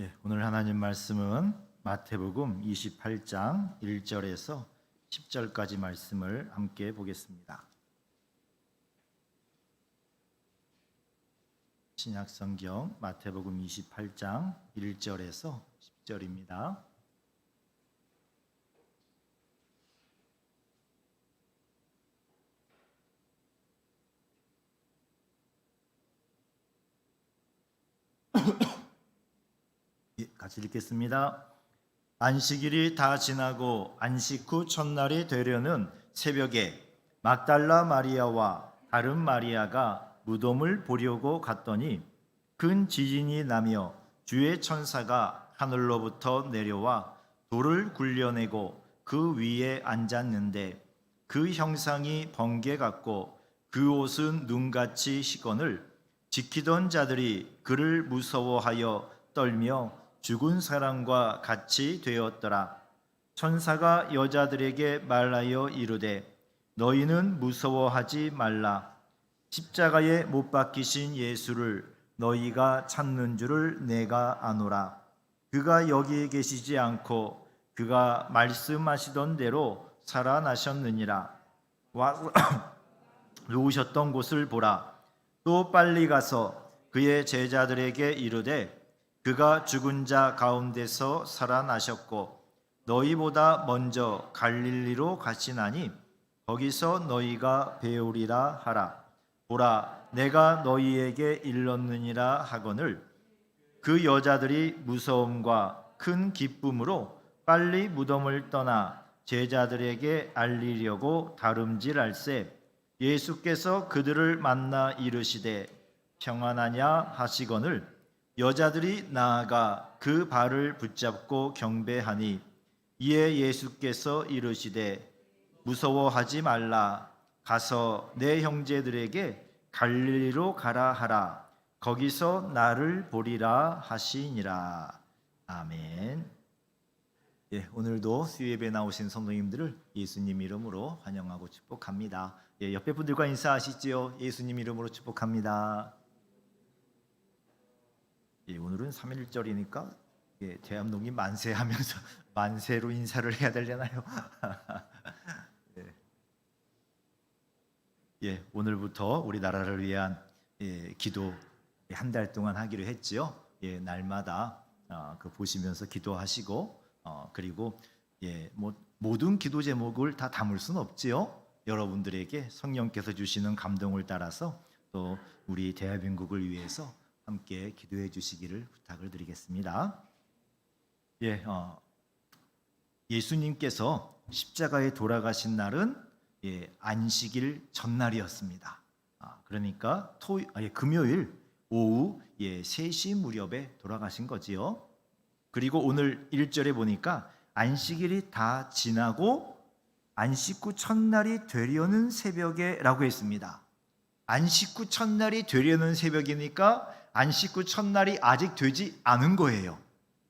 예, 오늘 하나님 말씀은 마태복음 28장 1절에서 10절까지 말씀을 함께 보겠습니다. 신약 성경 마태복음 28장 1절에서 10절입니다. 예, 같이 읽겠습니다. 안식일이 다 지나고 안식 후 첫날이 되려는 새벽에 막달라 마리아와 다른 마리아가 무덤을 보려고 갔더니 큰 지진이 나며 주의 천사가 하늘로부터 내려와 돌을 굴려내고 그 위에 앉았는데 그 형상이 번개 같고 그 옷은 눈같이 시건을 지키던 자들이 그를 무서워하여 떨며 죽은 사람과 같이 되었더라. 천사가 여자들에게 말하여 이르되 너희는 무서워하지 말라. 십자가에 못 박히신 예수를 너희가 찾는 줄을 내가 아노라. 그가 여기에 계시지 않고 그가 말씀하시던 대로 살아나셨느니라. 와 누우셨던 곳을 보라. 또 빨리 가서 그의 제자들에게 이르되 그가 죽은 자 가운데서 살아나셨고 너희보다 먼저 갈릴리로 가시나니 거기서 너희가 배우리라 하라. 보라, 내가 너희에게 일렀느니라 하거늘. 그 여자들이 무서움과 큰 기쁨으로 빨리 무덤을 떠나 제자들에게 알리려고 다름질할세. 예수께서 그들을 만나 이르시되 평안하냐 하시거늘 여자들이 나아가 그 발을 붙잡고 경배하니 이에 예수께서 이르시되 무서워하지 말라 가서 내 형제들에게 갈릴리로 가라 하라 거기서 나를 보리라 하시니라 아멘. 예, 오늘도 수예배 나오신 성도님들을 예수님 이름으로 환영하고 축복합니다. 예, 옆에 분들과 인사하시지요. 예수님 이름으로 축복합니다. 예, 오늘은 3일절이니까 예, 대암동이 만세하면서 만세로 인사를 해야 되려나요? 예. 예, 오늘부터 우리 나라를 위한 예, 기도 한 달 동안 하기로 했지요. 예, 날마다 어, 그 보시면서 기도하시고 어, 그리고 예, 뭐 모든 기도 제목을 다 담을 수는 없지요. 여러분들에게 성령께서 주시는 감동을 따라서 또 우리 대한민국을 위해서 함께 기도해 주시기를 부탁을 드리겠습니다. 예, 어, 예수님께서 십자가에 돌아가신 날은 예, 안식일 전날이었습니다. 아, 그러니까 토, 아, 예, 금요일 오후 예, 3시 무렵에 돌아가신 거지요. 그리고 오늘 1절에 보니까 안식일이 다 지나고 안식 후 첫날이 되려는 새벽에라고 했습니다. 안식 후 첫날이 되려는 새벽이니까 안식 후 첫날이 아직 되지 않은 거예요.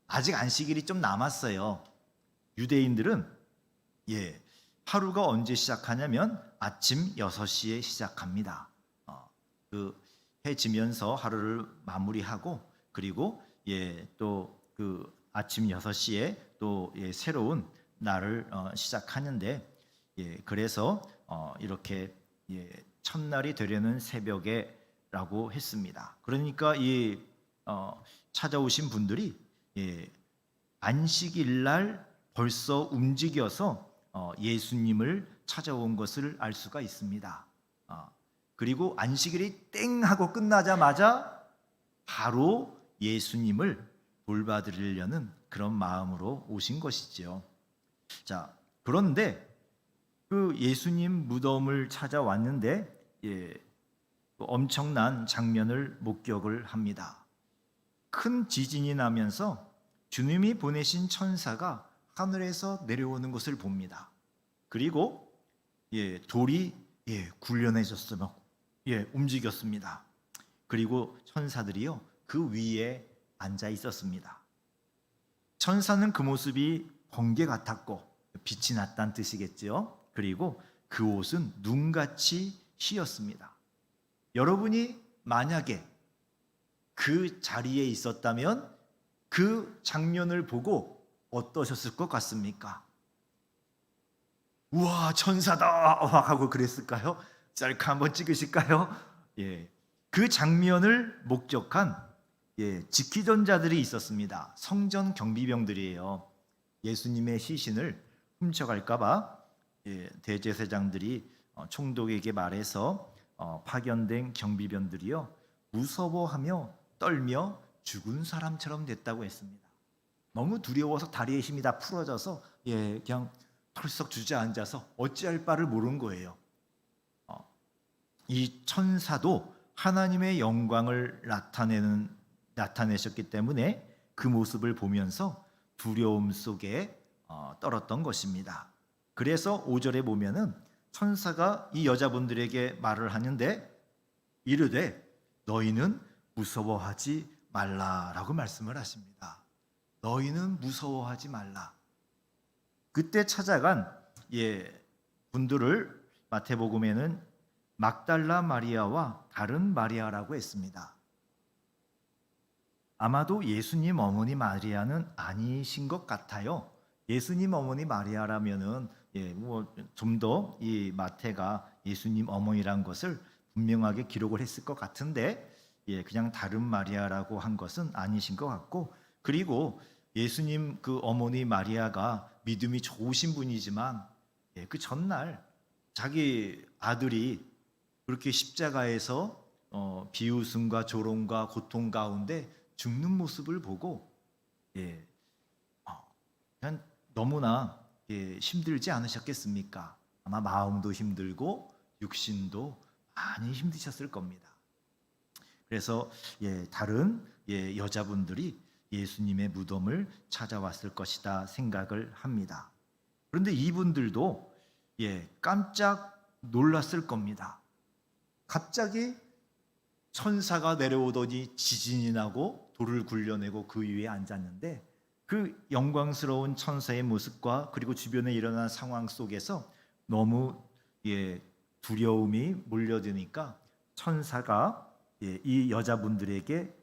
아직 안식일이 좀 남았어요. 유대인들은 예, 하루가 언제 시작하냐면 아침 6시에 시작합니다. 어, 그 해 지면서 하루를 마무리하고 그리고 예, 또그 아침 6시에 또 예, 새로운 날을 어, 시작하는데 예, 그래서 어, 이렇게 예, 첫날이 되려는 새벽에 라고 했습니다. 그러니까 이 어, 찾아오신 분들이 예, 안식일 날 벌써 움직여서 어, 예수님을 찾아온 것을 알 수가 있습니다. 어, 그리고 안식일이 땡 하고 끝나자마자 바로 예수님을 돌봐드리려는 그런 마음으로 오신 것이지요. 자, 그런데 그 예수님 무덤을 찾아왔는데 예, 그 엄청난 장면을 목격을 합니다. 큰 지진이 나면서 주님이 보내신 천사가 하늘에서 내려오는 것을 봅니다. 그리고 예, 돌이 예, 굴려내졌으며 예, 움직였습니다. 그리고 천사들이요 그 위에 앉아 있었습니다. 천사는 그 모습이 번개 같았고 빛이 났다는 뜻이겠지요. 그리고 그 옷은 눈같이 희었습니다. 여러분이 만약에 그 자리에 있었다면 그 장면을 보고 어떠셨을 것 같습니까? 우와 천사다 하고 그랬을까요? 셀카 한번 찍으실까요? 예, 그 장면을 목격한 예, 지키던 자들이 있었습니다. 성전 경비병들이에요. 예수님의 시신을 훔쳐갈까봐 예, 대제사장들이 어, 총독에게 말해서 어, 파견된 경비병들이요 무서워하며 떨며 죽은 사람처럼 됐다고 했습니다. 너무 두려워서 다리의 힘이 다 풀어져서 예 그냥 털썩 주저앉아서 어찌할 바를 모르는 거예요. 어, 이 천사도 하나님의 영광을 나타내는 나타내셨기 때문에 그 모습을 보면서 두려움 속에 어, 떨었던 것입니다. 그래서 5절에 보면은 천사가 이 여자분들에게 말을 하는데 이르되 너희는 무서워하지 말라라고 말씀을 하십니다. 너희는 무서워하지 말라. 그때 찾아간 예 분들을 마태복음에는 막달라 마리아와 다른 마리아라고 했습니다. 아마도 예수님 어머니 마리아는 아니신 것 같아요. 예수님 어머니 마리아라면은 예, 뭐 좀 더 이 마태가 예수님 어머니란 것을 분명하게 기록을 했을 것 같은데 예, 그냥 다른 마리아라고 한 것은 아니신 것 같고 그리고 예수님 그 어머니 마리아가 믿음이 좋으신 분이지만 예, 그 전날 자기 아들이 그렇게 십자가에서 어, 비웃음과 조롱과 고통 가운데 죽는 모습을 보고 예, 어, 그냥 너무나 예, 힘들지 않으셨겠습니까? 아마 마음도 힘들고 육신도 많이 힘드셨을 겁니다. 그래서 예, 다른 예, 여자분들이 예수님의 무덤을 찾아왔을 것이다 생각을 합니다. 그런데 이분들도 예, 깜짝 놀랐을 겁니다. 갑자기 천사가 내려오더니 지진이 나고 돌을 굴려내고 그 위에 앉았는데 그 영광스러운 천사의 모습과 그리고 주변에 일어난 상황 속에서 너무 예, 두려움이 몰려드니까 천사가 예, 이 여자분들에게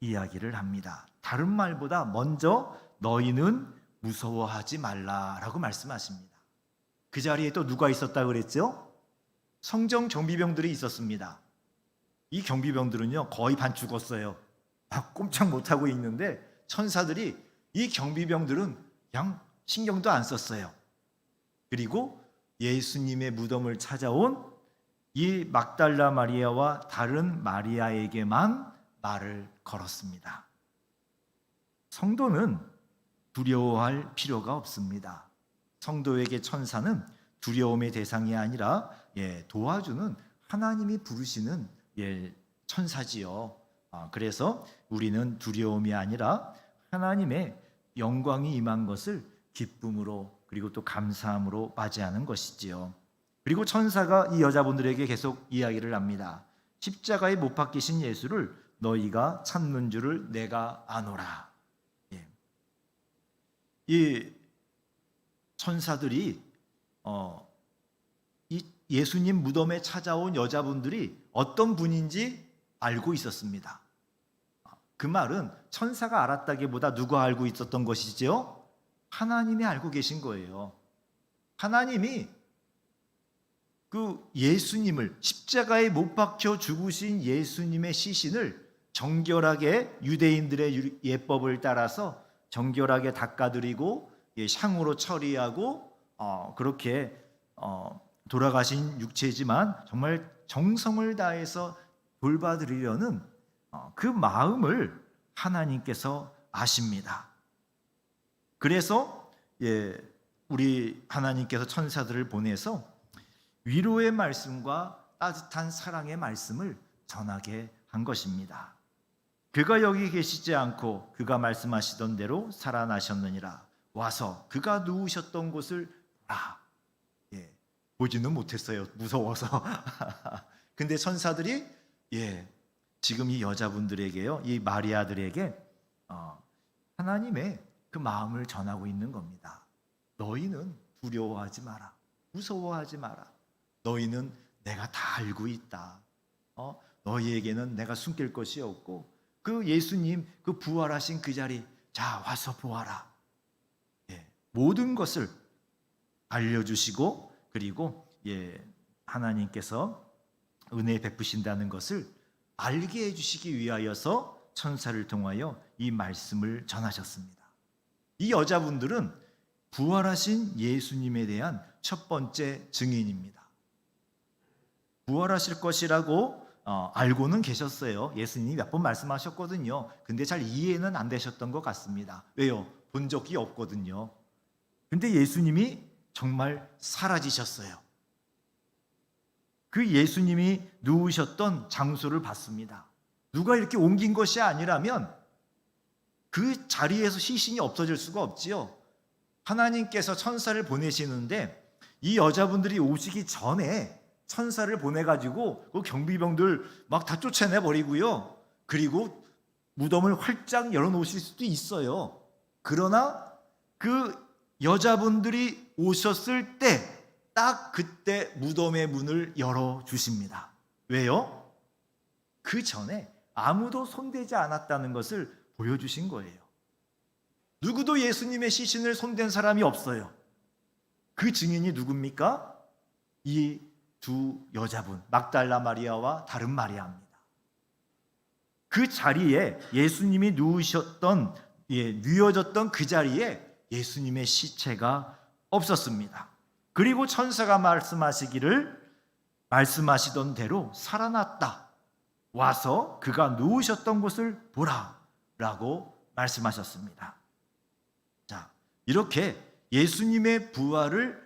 이야기를 합니다. 다른 말보다 먼저 너희는 무서워하지 말라라고 말씀하십니다. 그 자리에 또 누가 있었다 그랬죠? 성정 경비병들이 있었습니다. 이 경비병들은요 거의 반 죽었어요. 막 꼼짝 못 하고 있는데 천사들이 이 경비병들은 그냥 신경도 안 썼어요. 그리고 예수님의 무덤을 찾아온 이 막달라 마리아와 다른 마리아에게만 말을 걸었습니다. 성도는 두려워할 필요가 없습니다. 성도에게 천사는 두려움의 대상이 아니라 예, 도와주는 하나님이 부르시는 예, 천사지요. 아, 그래서 우리는 두려움이 아니라 하나님의 영광이 임한 것을 기쁨으로 그리고 또 감사함으로 맞이하는 것이지요. 그리고 천사가 이 여자분들에게 계속 이야기를 합니다. 십자가에 못 박히신 예수를 너희가 찾는 줄을 내가 아노라. 예. 이 천사들이 어, 이 예수님 무덤에 찾아온 여자분들이 어떤 분인지 알고 있었습니다. 그 말은 천사가 알았다기보다 누가 알고 있었던 것이죠? 하나님이 알고 계신 거예요. 하나님이 그 예수님을 십자가에 못 박혀 죽으신 예수님의 시신을 정결하게 유대인들의 예법을 따라서 정결하게 닦아드리고 예, 향으로 처리하고 어, 그렇게 어, 돌아가신 육체지만 정말 정성을 다해서 돌봐드리려는 어, 그 마음을 하나님께서 아십니다. 그래서 예, 우리 하나님께서 천사들을 보내서 위로의 말씀과 따뜻한 사랑의 말씀을 전하게 한 것입니다. 그가 여기 계시지 않고 그가 말씀하시던 대로 살아나셨느니라. 와서 그가 누우셨던 곳을 아, 예, 보지는 못했어요. 무서워서. 근데 천사들이 예, 지금 이 여자분들에게요, 이 마리아들에게 어, 하나님의 그 마음을 전하고 있는 겁니다. 너희는 두려워하지 마라. 무서워하지 마라. 너희는 내가 다 알고 있다. 어? 너희에게는 내가 숨길 것이 없고 그 예수님 그 부활하신 그 자리 자 와서 보아라. 예, 모든 것을 알려주시고 그리고 예, 하나님께서 은혜 베푸신다는 것을 알게 해주시기 위하여서 천사를 통하여 이 말씀을 전하셨습니다. 이 여자분들은 부활하신 예수님에 대한 첫 번째 증인입니다. 부활하실 것이라고 어, 알고는 계셨어요. 예수님이 몇 번 말씀하셨거든요. 근데 잘 이해는 안 되셨던 것 같습니다. 왜요? 본 적이 없거든요. 근데 예수님이 정말 사라지셨어요. 그 예수님이 누우셨던 장소를 봤습니다. 누가 이렇게 옮긴 것이 아니라면 그 자리에서 시신이 없어질 수가 없지요. 하나님께서 천사를 보내시는데 이 여자분들이 오시기 전에 천사를 보내가지고 그 경비병들 막 다 쫓아내 버리고요. 그리고 무덤을 활짝 열어놓으실 수도 있어요. 그러나 그 여자분들이 오셨을 때 딱 그때 무덤의 문을 열어 주십니다. 왜요? 그 전에 아무도 손대지 않았다는 것을 보여주신 거예요. 누구도 예수님의 시신을 손댄 사람이 없어요. 그 증인이 누굽니까? 이 두 여자분, 막달라 마리아와 다른 마리아입니다. 그 자리에 예수님이 누우셨던, 예, 누워졌던 그 자리에 예수님의 시체가 없었습니다. 그리고 천사가 말씀하시기를 말씀하시던 대로 살아났다. 와서 그가 누우셨던 곳을 보라. 라고 말씀하셨습니다. 자, 이렇게 예수님의 부활을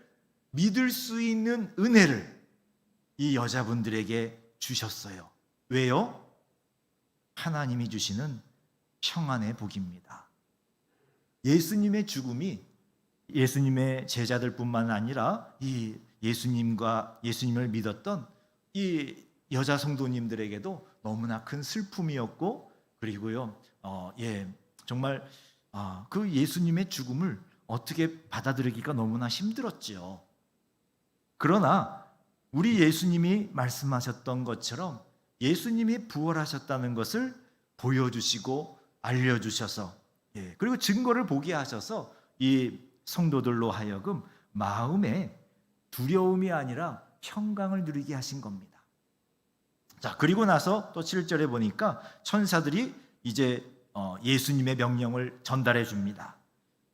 믿을 수 있는 은혜를 이 여자분들에게 주셨어요. 왜요? 하나님이 주시는 평안의 복입니다. 예수님의 죽음이 예수님의 제자들뿐만 아니라 이 예수님과 예수님을 믿었던 이 여자 성도님들에게도 너무나 큰 슬픔이었고 그리고요, 어, 예, 정말 아, 그 예수님의 죽음을 어떻게 받아들이기가 너무나 힘들었지요. 그러나 우리 예수님이 말씀하셨던 것처럼 예수님이 부활하셨다는 것을 보여주시고 알려주셔서 예, 그리고 증거를 보게 하셔서 이 성도들로 하여금 마음에 두려움이 아니라 평강을 누리게 하신 겁니다. 자, 그리고 나서 또 7절에 보니까 천사들이 이제 어, 예수님의 명령을 전달해 줍니다.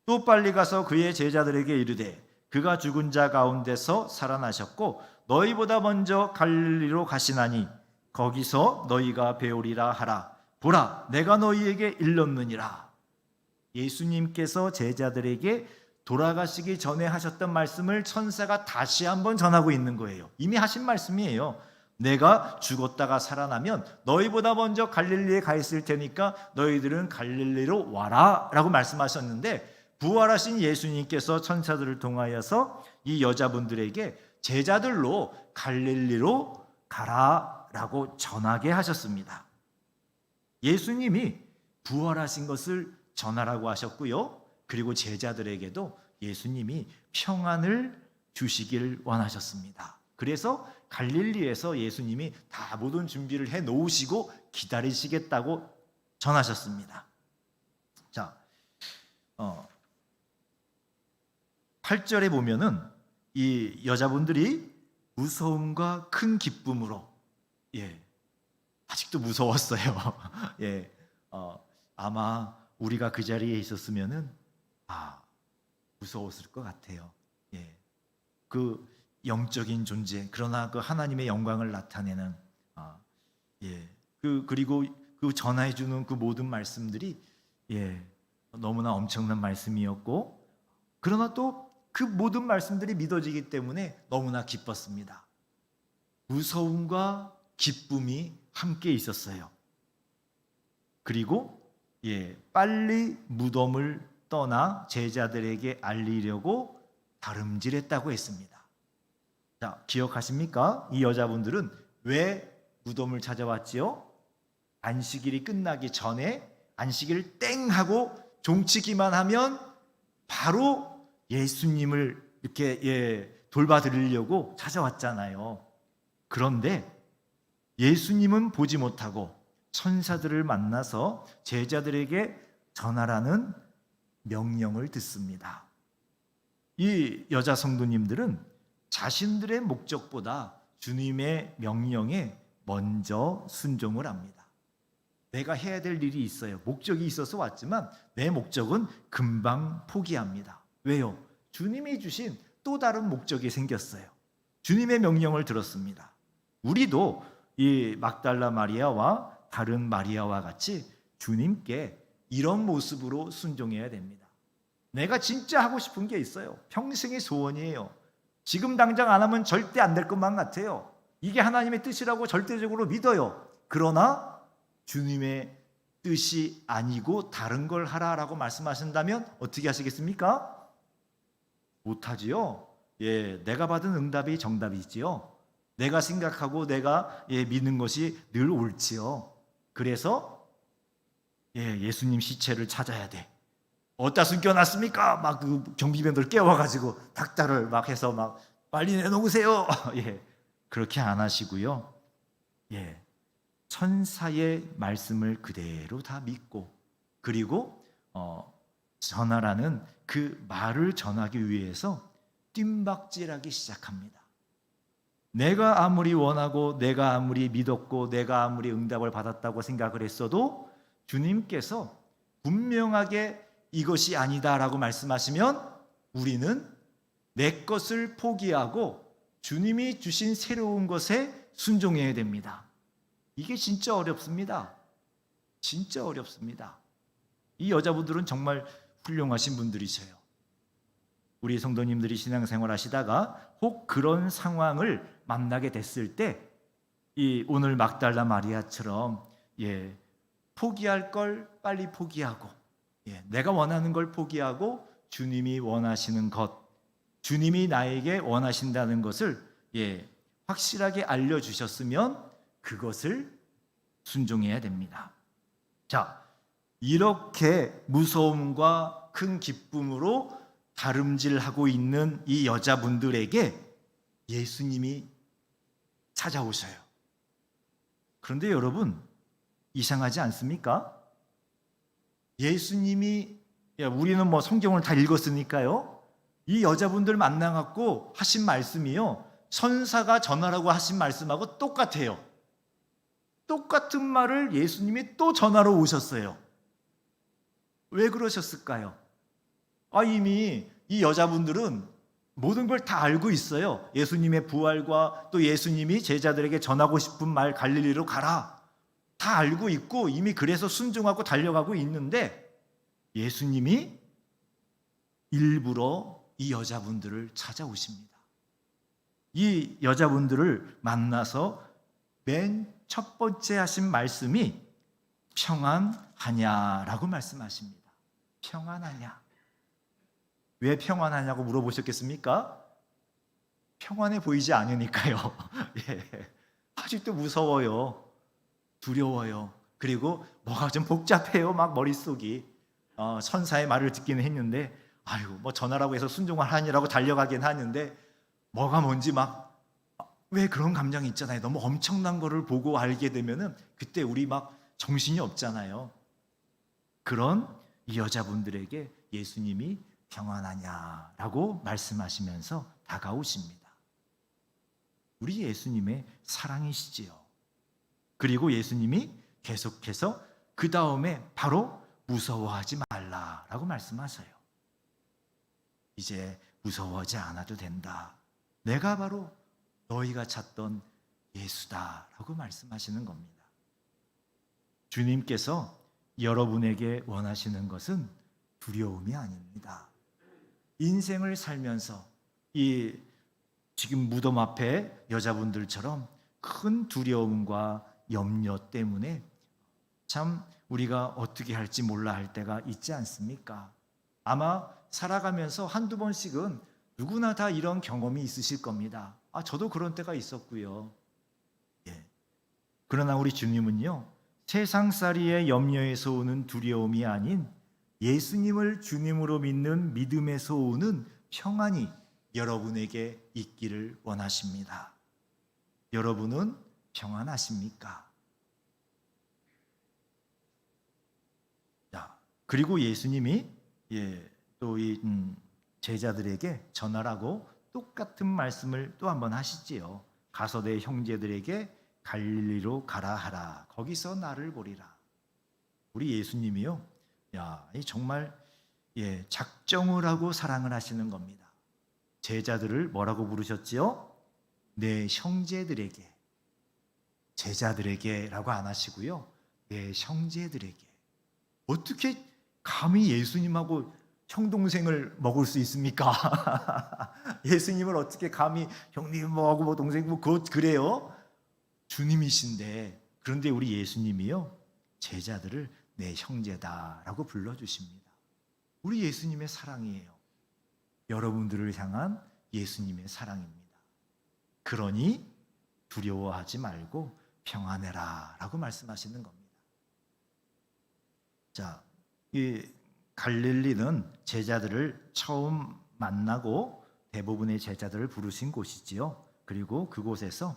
또 빨리 가서 그의 제자들에게 이르되 그가 죽은 자 가운데서 살아나셨고 너희보다 먼저 갈릴리로 가시나니 거기서 너희가 배우리라 하라. 보라, 내가 너희에게 일렀느니라. 예수님께서 제자들에게 돌아가시기 전에 하셨던 말씀을 천사가 다시 한번 전하고 있는 거예요. 이미 하신 말씀이에요. 내가 죽었다가 살아나면 너희보다 먼저 갈릴리에 가 있을 테니까 너희들은 갈릴리로 와라 라고 말씀하셨는데 부활하신 예수님께서 천사들을 통하여서 이 여자분들에게 제자들로 갈릴리로 가라 라고 전하게 하셨습니다. 예수님이 부활하신 것을 전하라고 하셨고요. 그리고 제자들에게도 예수님이 평안을 주시길 원하셨습니다. 그래서 갈릴리에서 예수님이 다 모든 준비를 해 놓으시고 기다리시겠다고 전하셨습니다. 자, 어, 8절에 보면은 이 여자분들이 무서움과 큰 기쁨으로 예 아직도 무서웠어요. 예 어, 아마 우리가 그 자리에 있었으면은 아 무서웠을 것 같아요. 예. 그 영적인 존재 그러나 그 하나님의 영광을 나타내는 아, 예. 그 그리고 그 전해 주는 그 모든 말씀들이 예. 너무나 엄청난 말씀이었고 그러나 또 그 모든 말씀들이 믿어지기 때문에 너무나 기뻤습니다. 무서움과 기쁨이 함께 있었어요. 그리고 예, 빨리 무덤을 떠나 제자들에게 알리려고 다름질했다고 했습니다. 자, 기억하십니까? 이 여자분들은 왜 무덤을 찾아왔지요? 안식일이 끝나기 전에 안식일 땡 하고 종치기만 하면 바로 예수님을 이렇게 예, 돌봐드리려고 찾아왔잖아요. 그런데 예수님은 보지 못하고 천사들을 만나서 제자들에게 전하라는 명령을 듣습니다. 이 여자 성도님들은 자신들의 목적보다 주님의 명령에 먼저 순종을 합니다. 내가 해야 될 일이 있어요. 목적이 있어서 왔지만 내 목적은 금방 포기합니다. 왜요? 주님이 주신 또 다른 목적이 생겼어요. 주님의 명령을 들었습니다. 우리도 이 막달라 마리아와 다른 마리아와 같이 주님께 이런 모습으로 순종해야 됩니다. 내가 진짜 하고 싶은 게 있어요. 평생의 소원이에요. 지금 당장 안 하면 절대 안 될 것만 같아요. 이게 하나님의 뜻이라고 절대적으로 믿어요. 그러나 주님의 뜻이 아니고 다른 걸 하라라고 말씀하신다면 어떻게 하시겠습니까? 못하지요. 예, 내가 받은 응답이 정답이지요. 내가 생각하고 내가 예, 믿는 것이 늘 옳지요. 그래서 예, 예수님 시체를 찾아야 돼. 어디다 숨겨놨습니까? 막 그 경비병들 깨워가지고 닭다를 막 해서 막 빨리 내놓으세요. 예, 그렇게 안 하시고요. 예, 천사의 말씀을 그대로 다 믿고 그리고 어, 전하라는 그 말을 전하기 위해서 뜀박질하기 시작합니다. 내가 아무리 원하고 내가 아무리 믿었고 내가 아무리 응답을 받았다고 생각을 했어도 주님께서 분명하게 이것이 아니다라고 말씀하시면 우리는 내 것을 포기하고 주님이 주신 새로운 것에 순종해야 됩니다. 이게 진짜 어렵습니다. 진짜 어렵습니다. 이 여자분들은 정말 훌륭하신 분들이세요. 우리 성도님들이 신앙생활 하시다가 혹 그런 상황을 만나게 됐을 때 이 오늘 막달라 마리아처럼 예, 포기할 걸 빨리 포기하고 예, 내가 원하는 걸 포기하고 주님이 원하시는 것 주님이 나에게 원하신다는 것을 예, 확실하게 알려 주셨으면 그것을 순종해야 됩니다. 자, 이렇게 무서움과 큰 기쁨으로 다름질하고 있는 이 여자분들에게 예수님이 찾아오셔요. 그런데 여러분, 이상하지 않습니까? 예수님이, 야, 우리는 뭐 성경을 다 읽었으니까요. 이 여자분들 만나갖고 하신 말씀이요. 선사가 전하라고 하신 말씀하고 똑같아요. 똑같은 말을 예수님이 또 전하러 오셨어요. 왜 그러셨을까요? 아, 이미 이 여자분들은 모든 걸 다 알고 있어요. 예수님의 부활과 또 예수님이 제자들에게 전하고 싶은 말 갈릴리로 가라. 다 알고 있고 이미 그래서 순종하고 달려가고 있는데 예수님이 일부러 이 여자분들을 찾아오십니다. 이 여자분들을 만나서 맨 첫 번째 하신 말씀이 평안하냐라고 말씀하십니다. 평안하냐? 왜 평안하냐고 물어보셨겠습니까? 평안해 보이지 않으니까요. 예. 아직도 무서워요. 두려워요. 그리고 뭐가 좀 복잡해요. 막 머릿속이. 어, 천사의 말을 듣기는 했는데, 아유, 뭐 전화라고 해서 순종을 하니라고 달려가긴 하는데, 뭐가 뭔지 막, 왜 그런 감정이 있잖아요. 너무 엄청난 거를 보고 알게 되면은, 그때 우리 막 정신이 없잖아요. 그런 이 여자분들에게 예수님이 평안하냐라고 말씀하시면서 다가오십니다. 우리 예수님의 사랑이시지요. 그리고 예수님이 계속해서 그 다음에 바로 무서워하지 말라라고 말씀하세요. 이제 무서워하지 않아도 된다. 내가 바로 너희가 찾던 예수다라고 말씀하시는 겁니다. 주님께서 여러분에게 원하시는 것은 두려움이 아닙니다. 인생을 살면서 이 지금 무덤 앞에 여자분들처럼 큰 두려움과 염려 때문에 참 우리가 어떻게 할지 몰라 할 때가 있지 않습니까? 아마 살아가면서 한두 번씩은 누구나 다 이런 경험이 있으실 겁니다. 아, 저도 그런 때가 있었고요. 예. 그러나 우리 주님은요, 세상살이의 염려에서 오는 두려움이 아닌 예수님을 주님으로 믿는 믿음에서 오는 평안이 여러분에게 있기를 원하십니다. 여러분은 평안하십니까? 자, 그리고 예수님이 예, 또이 음, 제자들에게 전하라고 똑같은 말씀을 또 한 번 하시지요. 가서 내 형제들에게 갈릴리로 가라 하라. 거기서 나를 보리라. 우리 예수님이요. 야, 이 정말 예, 작정을 하고 사랑을 하시는 겁니다. 제자들을 뭐라고 부르셨지요? 내 형제들에게 제자들에게라고 안 하시고요. 내 형제들에게 어떻게 감히 예수님하고 형 동생을 먹을 수 있습니까? 예수님을 어떻게 감히 형님 뭐하고 뭐 동생 뭐 그래요? 주님이신데 그런데 우리 예수님이요 제자들을 내 형제다라고 불러주십니다. 우리 예수님의 사랑이에요. 여러분들을 향한 예수님의 사랑입니다. 그러니 두려워하지 말고 평안해라 라고 말씀하시는 겁니다. 자, 이 갈릴리는 제자들을 처음 만나고 대부분의 제자들을 부르신 곳이지요. 그리고 그곳에서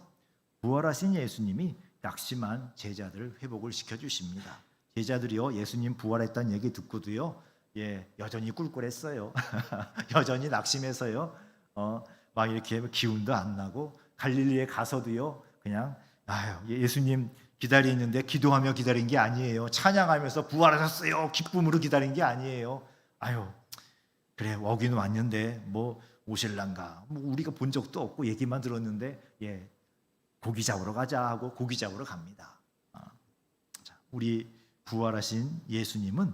부활하신 예수님이 낙심한 제자들을 회복을 시켜 주십니다. 제자들이요 예수님 부활했다는 얘기 듣고도요 예 여전히 꿀꿀했어요. 여전히 낙심해서요 어막 이렇게 기운도 안 나고 갈릴리에 가서도요 그냥 아유 예수님 기다리는데 기도하며 기다린 게 아니에요. 찬양하면서 부활하셨어요. 기쁨으로 기다린 게 아니에요. 아유 그래 오긴 왔는데 뭐 오실란가 뭐 우리가 본 적도 없고 얘기만 들었는데 예 고기 잡으러 가자 하고 고기 잡으러 갑니다. 아, 자, 우리 부활하신 예수님은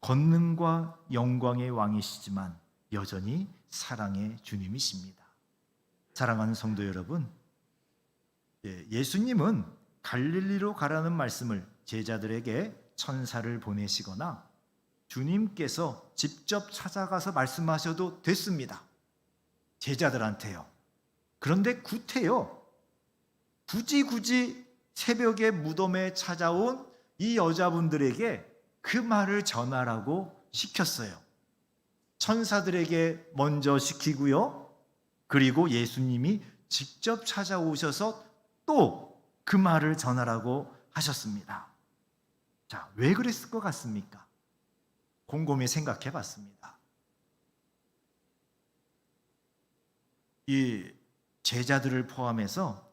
권능과 영광의 왕이시지만 여전히 사랑의 주님이십니다. 사랑하는 성도 여러분, 예, 예수님은 갈릴리로 가라는 말씀을 제자들에게 천사를 보내시거나 주님께서 직접 찾아가서 말씀하셔도 됐습니다. 제자들한테요. 그런데 구태요. 굳이 굳이 새벽에 무덤에 찾아온 이 여자분들에게 그 말을 전하라고 시켰어요. 천사들에게 먼저 시키고요. 그리고 예수님이 직접 찾아오셔서 또 그 말을 전하라고 하셨습니다. 자, 왜 그랬을 것 같습니까? 곰곰이 생각해 봤습니다. 이 제자들을 포함해서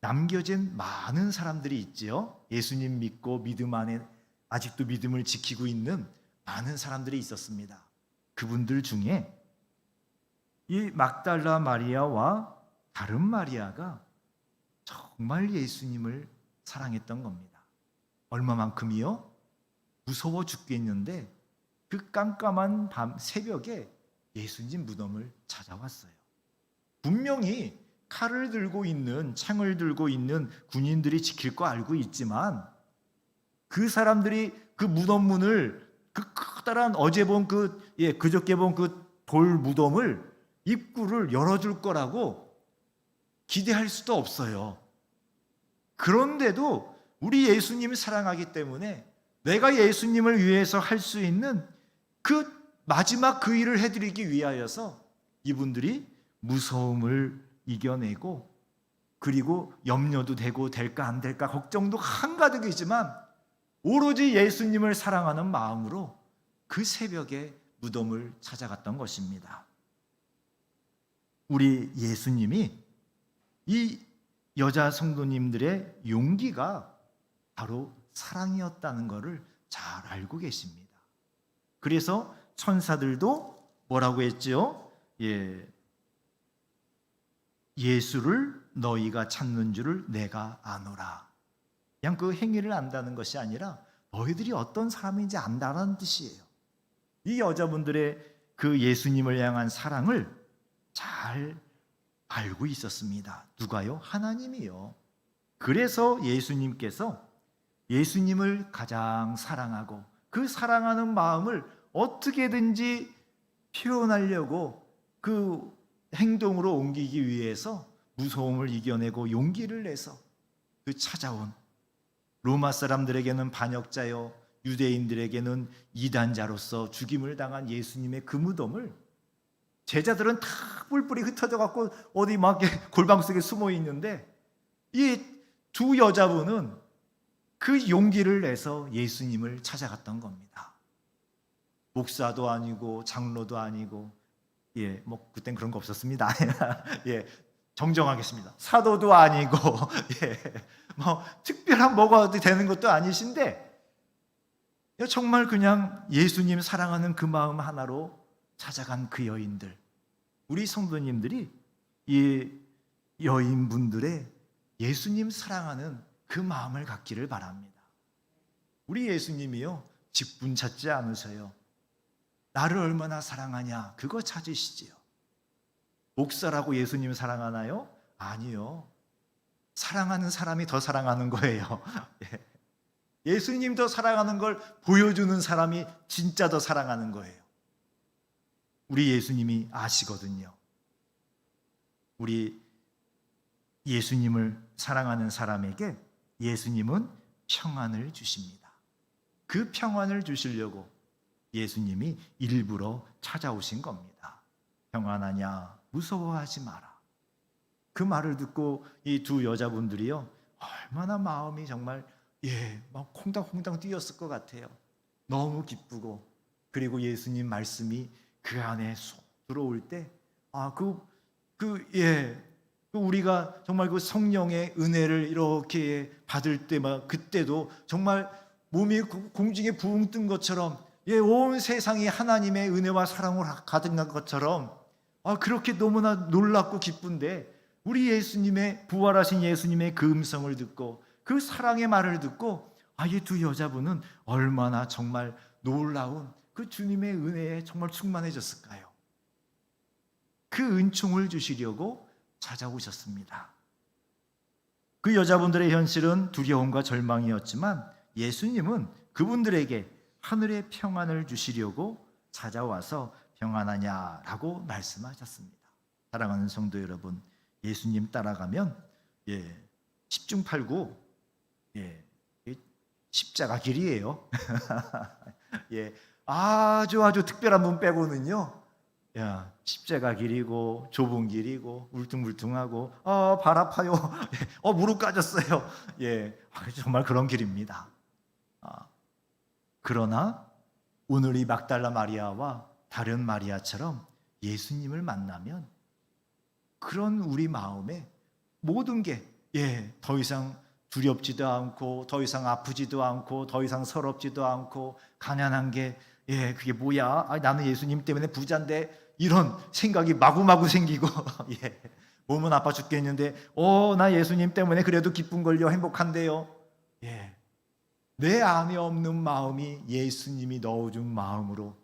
남겨진 많은 사람들이 있지요. 예수님 믿고 믿음 안에 아직도 믿음을 지키고 있는 많은 사람들이 있었습니다. 그분들 중에 이 막달라 마리아와 다른 마리아가 정말 예수님을 사랑했던 겁니다. 얼마만큼이요? 무서워 죽겠는데 그 깜깜한 밤 새벽에 예수님 무덤을 찾아왔어요. 분명히 칼을 들고 있는 창을 들고 있는 군인들이 지킬 거 알고 있지만 그 사람들이 그 무덤 문을 그 커다란 어제 본그 예, 그저께 본 그 돌 무덤을 입구를 열어줄 거라고 기대할 수도 없어요. 그런데도 우리 예수님을 사랑하기 때문에 내가 예수님을 위해서 할 수 있는 그 마지막 그 일을 해드리기 위하여서 이분들이 무서움을 이겨내고 그리고 염려도 되고 될까 안 될까 걱정도 한가득이지만 오로지 예수님을 사랑하는 마음으로 그 새벽에 무덤을 찾아갔던 것입니다. 우리 예수님이 이 여자 성도님들의 용기가 바로 사랑이었다는 것을 잘 알고 계십니다. 그래서 천사들도 뭐라고 했지요? 예. 예수를 너희가 찾는 줄을 내가 아노라. 그냥 그 행위를 안다는 것이 아니라 너희들이 어떤 사람인지 안다는 뜻이에요. 이 여자분들의 그 예수님을 향한 사랑을 잘 알고 있었습니다. 누가요? 하나님이요. 그래서 예수님께서 예수님을 가장 사랑하고 그 사랑하는 마음을 어떻게든지 표현하려고 그 행동으로 옮기기 위해서 무서움을 이겨내고 용기를 내서 그 찾아온 로마 사람들에게는 반역자요 유대인들에게는 이단자로서 죽임을 당한 예수님의 그 무덤을 제자들은 다 뿔뿔이 흩어져 갖고 어디 막 골방 속에 숨어 있는데 이 두 여자분은 그 용기를 내서 예수님을 찾아갔던 겁니다. 목사도 아니고 장로도 아니고 예, 뭐 그땐 그런 거 없었습니다. 예, 정정하겠습니다. 사도도 아니고 예, 뭐 특별한 뭐가 되는 것도 아니신데 정말 그냥 예수님 사랑하는 그 마음 하나로 찾아간 그 여인들, 우리 성도님들이 이 여인분들의 예수님 사랑하는 그 마음을 갖기를 바랍니다. 우리 예수님이요 직분 찾지 않으세요. 나를 얼마나 사랑하냐 그거 찾으시지요. 목사라고 예수님 사랑하나요? 아니요. 사랑하는 사람이 더 사랑하는 거예요. 예. 예수님 더 사랑하는 걸 보여주는 사람이 진짜 더 사랑하는 거예요. 우리 예수님이 아시거든요. 우리 예수님을 사랑하는 사람에게 예수님은 평안을 주십니다. 그 평안을 주시려고 예수님이 일부러 찾아오신 겁니다. 평안하냐? 무서워하지 마라. 그 말을 듣고 이 두 여자분들이요. 얼마나 마음이 정말 예, 막 콩당콩당 뛰었을 것 같아요. 너무 기쁘고 그리고 예수님 말씀이 그 안에 쏙 들어올 때 아, 그, 그, 예, 그 우리가 정말 그 성령의 은혜를 이렇게 받을 때막 그때도 정말 몸이 공중에 부흥 뜬 것처럼 예, 온 세상이 하나님의 은혜와 사랑으로 가득한 것처럼 아, 그렇게 너무나 놀랍고 기쁜데 우리 예수님의 부활하신 예수님의 그 음성을 듣고 그 사랑의 말을 듣고 아, 이 두 여자분은 얼마나 정말 놀라운 그 주님의 은혜에 정말 충만해졌을까요? 그 은총을 주시려고 찾아오셨습니다. 그 여자분들의 현실은 두려움과 절망이었지만 예수님은 그분들에게 하늘의 평안을 주시려고 찾아와서 평안하냐라고 말씀하셨습니다. 사랑하는 성도 여러분, 예수님 따라가면 예, 10중 8구 예, 십자가 길이에요. 예, 아주 아주 특별한 분 빼고는요. 야, 십자가 길이고 좁은 길이고 울퉁불퉁하고 어, 발 아파요. 어, 무릎 까졌어요. 예, 정말 그런 길입니다. 아, 그러나 오늘 이 막달라 마리아와 다른 마리아처럼 예수님을 만나면 그런 우리 마음에 모든 게 예, 더 이상 두렵지도 않고 더 이상 아프지도 않고 더 이상 서럽지도 않고 가난한 게 예, 그게 뭐야? 아, 나는 예수님 때문에 부자인데 이런 생각이 마구마구 생기고 예. 몸은 아파 죽겠는데 어, 나 예수님 때문에 그래도 기쁜 걸요. 행복한데요. 예. 내 안에 없는 마음이 예수님이 넣어준 마음으로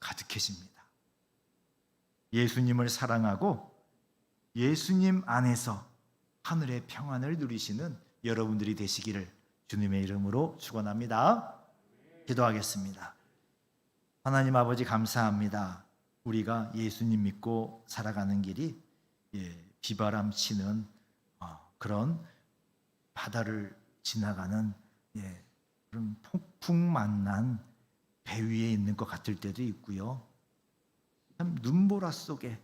가득해집니다. 예수님을 사랑하고 예수님 안에서 하늘의 평안을 누리시는 여러분들이 되시기를 주님의 이름으로 축원합니다. 기도하겠습니다. 하나님 아버지 감사합니다. 우리가 예수님 믿고 살아가는 길이 예, 비바람 치는 어, 그런 바다를 지나가는 예, 그런 폭풍 만난 배 위에 있는 것 같을 때도 있고요. 참 눈보라 속에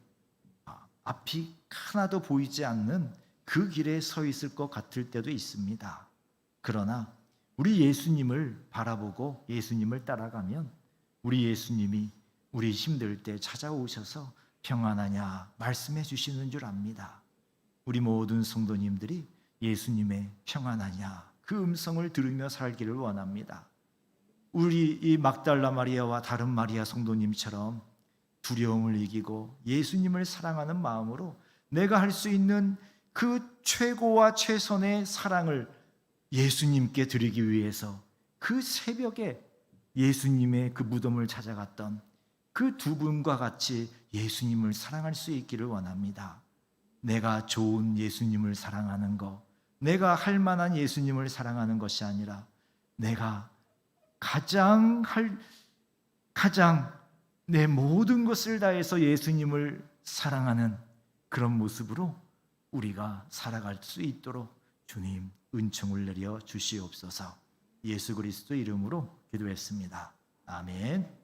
아, 앞이 하나도 보이지 않는 그 길에 서 있을 것 같을 때도 있습니다. 그러나 우리 예수님을 바라보고 예수님을 따라가면 우리 예수님이 우리 힘들 때 찾아오셔서 평안하냐 말씀해 주시는 줄 압니다. 우리 모든 성도님들이 예수님의 평안하냐 그 음성을 들으며 살기를 원합니다. 우리 이 막달라 마리아와 다른 마리아 성도님처럼 두려움을 이기고 예수님을 사랑하는 마음으로 내가 할 수 있는 그 최고와 최선의 사랑을 예수님께 드리기 위해서 그 새벽에 예수님의 그 무덤을 찾아갔던 그 두 분과 같이 예수님을 사랑할 수 있기를 원합니다. 내가 좋은 예수님을 사랑하는 것, 내가 할 만한 예수님을 사랑하는 것이 아니라 내가 가장 할 가장 내 모든 것을 다해서 예수님을 사랑하는 그런 모습으로 우리가 살아갈 수 있도록 주님 은총을 내려 주시옵소서. 예수 그리스도 이름으로 기도했습니다. 아멘.